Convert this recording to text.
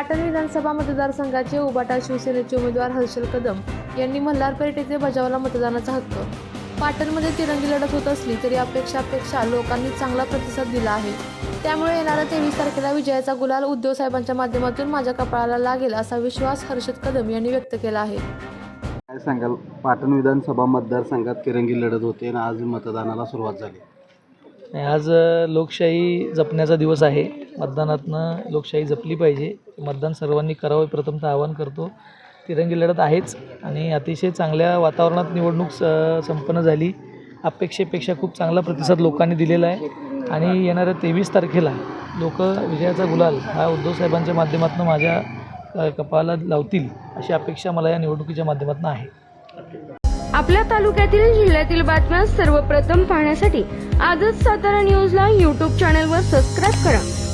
पाटण विधानसभा मतदारसंघाचे उबाटा शिवसेनेचे उमेदवार हर्षल कदम यांनी मल्हारपेठ येथे बजावला मतदानाचा हक्क. पाटणमध्ये तिरंगी लढत होत असली तरी अपेक्षापेक्षा लोकांनी चांगला प्रतिसाद दिला आहे. त्यामुळे येणाऱ्या तेवीस तारखेला विजयाचा गुलाल उद्धव साहेबांच्या माध्यमातून माझ्या कपाळाला लागेल असा विश्वास हर्षद कदम यांनी व्यक्त केला आहे. काय सांगाल? पाटण विधानसभा मतदारसंघात तिरंगी लढत होते आणि आज मतदानाला सुरुवात झाली. आज लोकशाही जपण्याचा दिवस आहे. मतदानातनं लोकशाही जपली पाहिजे. मतदान सर्वांनी करावं. प्रथमतः आवाहन करतो तिरंगी लढत आहेच आणि अतिशय चांगल्या वातावरणात निवडणूक स संपन्न झाली. अपेक्षेपेक्षा खूप चांगला प्रतिसाद लोकांनी दिलेला आहे. आणि येणाऱ्या तेवीस तारखेला लोक विजयाचा गुलाल हा उद्धव साहेबांच्या माध्यमातून माझ्या अ, कपाळाला लावतील अशी अपेक्षा मला या निवडणुकीच्या माध्यमातून आहे. आपल्या तालुक्यातील जिल्ह्यातील बातम्या सर्वप्रथम पाहण्यासाठी आजच सातारा न्यूजला यूट्यूब चॅनलवर सबस्क्राईब करा.